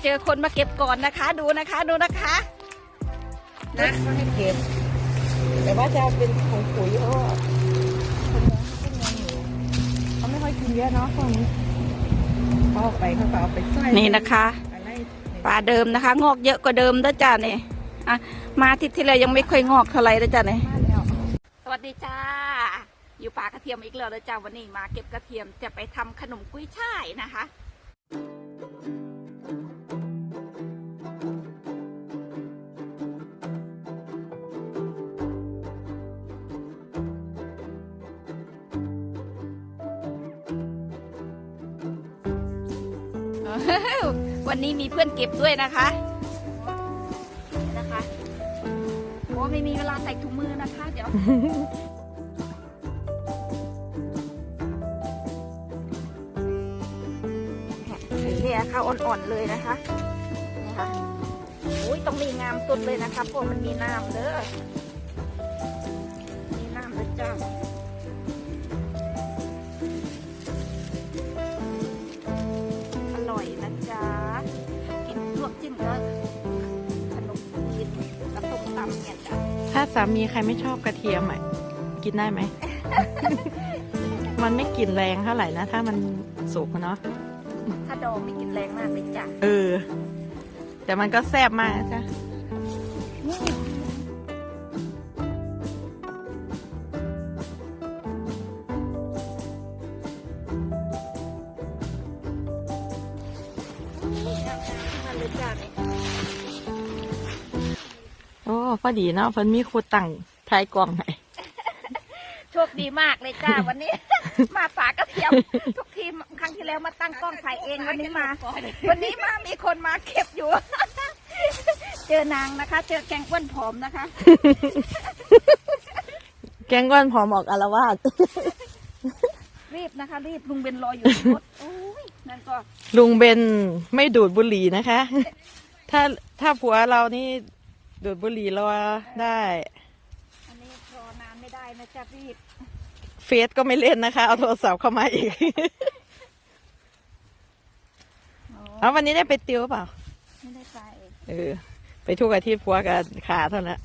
มาเจอคนมาเก็บก่อนนะคะ ดูนะคะดูนะคะนะก็ให้เก็บ แต่ว่าจะเอาเป็นของปุ๋ยเพราะว่าคนยังขึ้นยังอยู่เขาไม่ค่อยกินเยอะเนาะพวกนี้เขาเอาไปเขาก็เอาไปใส่นี่นะคะ อะไรปลาเดิมนะคะ งอกเยอะกว่าเดิมนะจ้าเนี่ยอะมาอาทิตย์ที่แล้วยังไม่ค่อยงอกเท่าไหร่นะจ้าเนี่ยบ้านแล้วสวัสดีจ้า อยู่ป่ากระเทียมอีกแล้วนะจ้าวันนี้มาเก็บกระเทียมจะไปทำขนมกุ้ยช่ายนะคะ นี้มีเพื่อนเก็บด้วยนะคะนะคะโอ้ไม่มีเวลาใส่ถุงมือนะคะ เดี๋ยวเนี่ยค่ะอ่อนๆเลยนะคะนี่ค่ะโอ้ยต้องมีงามตุดเลยนะคะเพราะมันมีน้ำเด้อ สามีใครไม่ชอบกระเทียมอะกินได้ไหม มันไม่กลิ่นแรงเท่าไหร่นะ ถ้ามันสุกอะเนาะ ถ้าดองไม่กินแรงมากเลยจ้ะ เออ แต่มันก็แซ่บมากนะจ้ะ พอดีเนาะเพิ่นมีครูตั้งท้ายกล่องให้โชคดีมากเลยจ้าวันนี้ มาฝากกระเทียมทุกทีมครั้งที่แล้วมาตั้งกล้องถ่ายเองวันนี้มา วันนี้มามีคนมาเก็บอยู่ เจอนางนะคะ เจอแกงอ้วนผอมนะคะ แกงก้อนผอมออกอารวาสรีบนะคะ รีบลุงเบนรออยู่ในรถโอ้ยนั่นก็ ลุงเบนไม่ดูดบุหรี่นะคะ ถ้าถ้าผัวเรานี่ ดูดบุหรี่รอได้ อันนี้รอนานไม่ได้นะจ๊ะรีบเฟซก็ไม่เล่นนะคะ เอาโทรศัพท์เข้ามาอีกอ๋อเอาวันนี้ได้ไปติวเปล่า ไม่ได้ไป เออ ไปทุกอาทิตย์ผัวกับขาเท่านั้น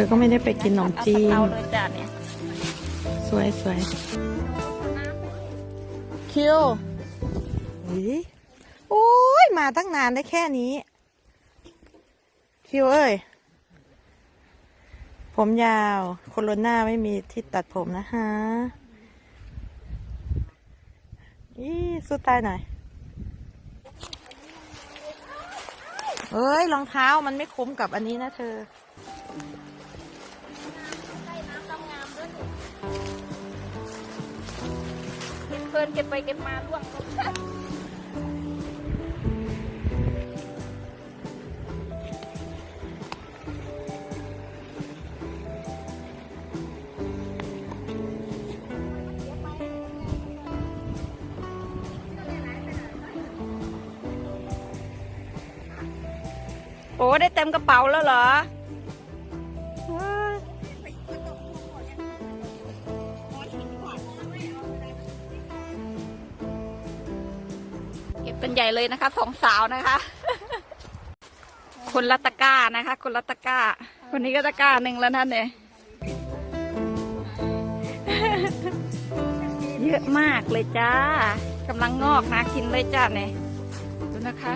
อก็ไม่ได้ไปกินขนมจีนเอาเลยจ้ะเนี่ยสวยสวยคิวอุ๊ยโอ้ยมาตั้งนานได้แค่นี้ คิวเอ้ย ผมยาว โคโรนาไม่มีที่ตัดผมนะฮะอีสู้ตายหน่อยเอ้ย รองเท้ามันไม่คุ้มกับอันนี้นะเธอ นเก็บไปเก็บมาล่วงลงโอ้ได้เต็มกระเป๋าแล้วเหรอ เลยนะคะสองสาวนะคะ คนละตะก้านะคะ คนละตะก้า คนนี้ก็ตะก้าหนึ่งแล้วนั่นเนี่ยเยอะมากเลยจ้ากำลังงอกนะกินเลยจ้าเนี่ยดูนะคะ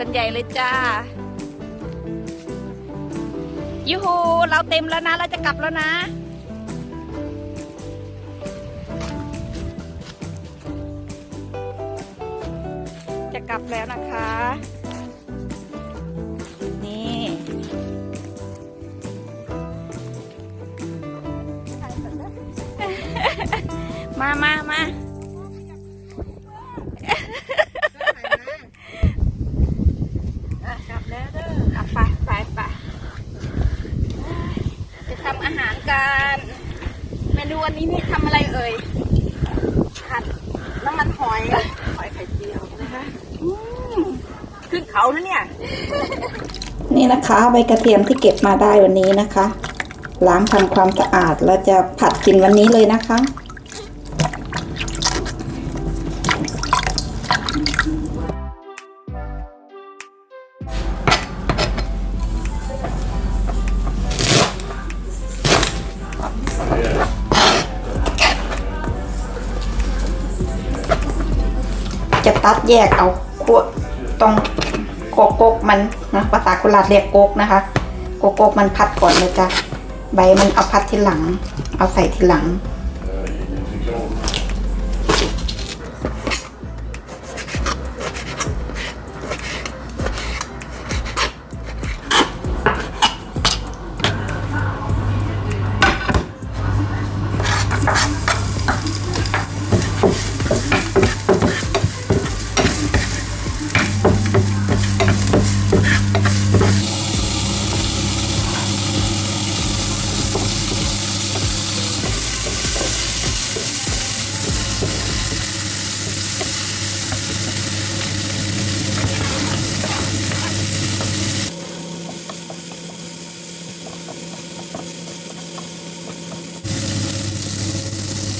กันใหญ่เลยจ้ายูฮูเราเต็มแล้วนะ เราจะกลับแล้วนะ จะกลับแล้วนะคะ นี่มามามา อะกลับแล้วเด้อ อะไปไปไปจะทำอาหารกันเมนู วันนี้นี่ทำอะไรเอ่ยผัดน้ำมันหอยหอยไข่เจียวนะคะอืมขึ้นเขานะเนี่ย นี่นะคะใบกระเทียมที่เก็บมาได้วันนี้นะคะ ล้างทำความสะอาดแล้วจะผัดกินวันนี้เลยนะคะ จะตัดแยกเอาขั้วตรงโกโกกมันนะภาษาโคราชเรียกโกกนะคะ โกโกกมันพัดก่อนเลยจ้ะใบมันเอาพัดทีหลัง เอาใส่ทีหลัง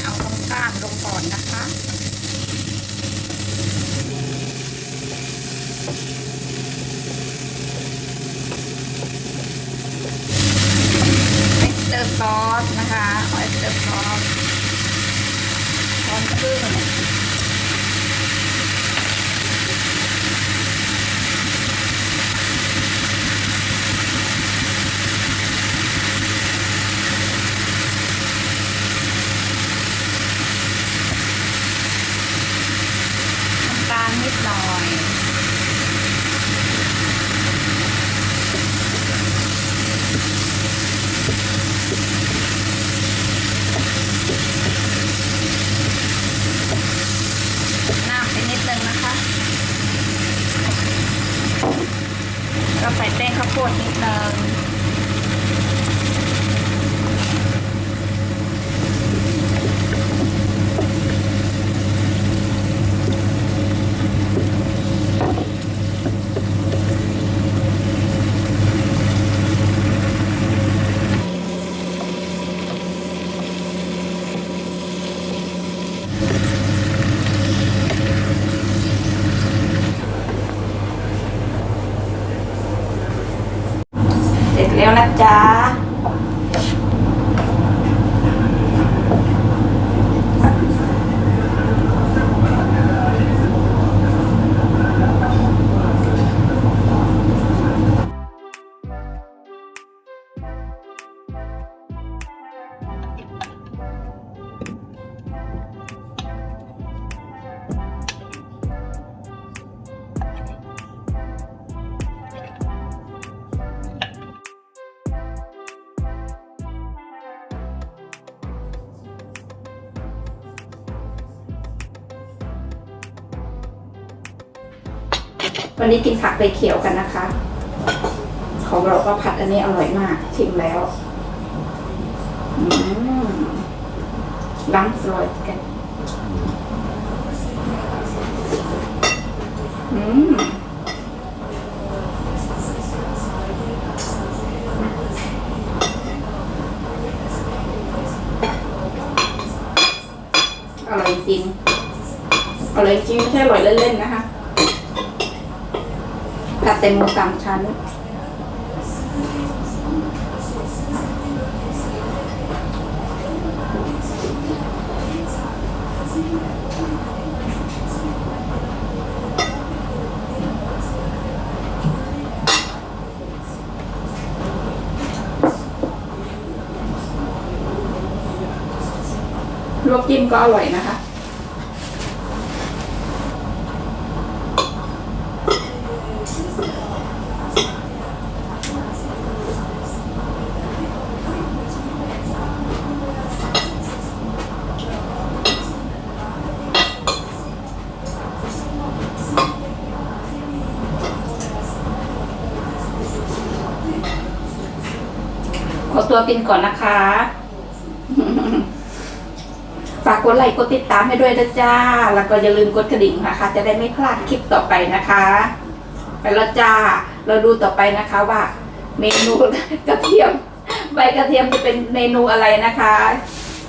เอาตรงกลางลงก่อนนะคะ ออสเตอร์ ซอสนะคะออยสเตอร์ซอสช้อนครื่องน้ำตาลนิดหน่อย น้ำไปนิดนึงนะคะ เรา ใส่แป้งข้าวโพดนิดนึงเสร็ จ้า วันนี้กินผักใบเขียวกันนะคะ ของเราก็ผัดอันนี้อร่อยมากชิมแล้วอืมล้างสลอยกันอืมอร่อยจริงอร่อยจริงไม่ใช่อร่อยเล่นๆนะคะ ผัดเต็มหมูสามชั้น ลวกจิ้มก็อร่อยนะคะ อตัวกินก่อนนะคะ ฝากกดไลค์กดติดตามให้ด้วยนะจ้า แล้วก็อย่าลืมกดกระดิ่งนะคะ จะได้ไม่พลาดคลิปต่อไปนะคะ ไปแล้วจ้า เราดูต่อไปนะคะว่า เมนูกระเทียม ใบกระเทียมจะเป็นเมนูอะไรนะคะ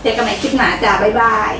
เจอกันใหม่คลิปหน้าจ้า บ๊ายบาย